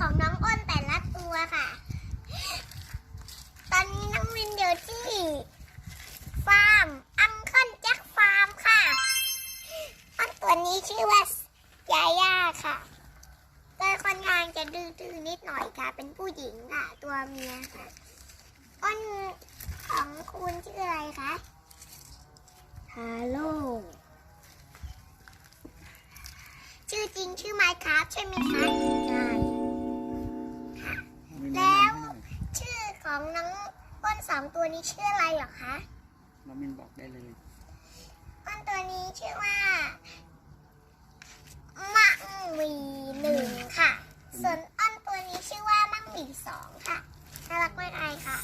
ของน้องอ้นแต่ละตัวค่ะ ตอนนี้น้องวินอยู่ที่ ฟาร์มอังเคิลแจ็คฟาร์มค่ะอ้นตัวนี้ชื่อว่ายาย่าค่ะก็ค่อนข้างจะดื้อๆนิดหน่อยค่ะ เป็นผู้หญิงค่ะ ตัวเมียค่ะอ้นของคุณชื่ออะไรคะฮาโลชื่อจริงชื่อไมค์ครับใช่ไหมคะ ของน้องก้นสองตัวนี้ชื่ออะไรหรอคะน้องมินบอกได้เลยก้นตัวนี้ชื่อว่ามั่งมีหนึ่งค่ะ ส่วนอ้นตัวนี้ชื่อว่ามั่งมีสองค่ะน่ารักมากเลยค่ะ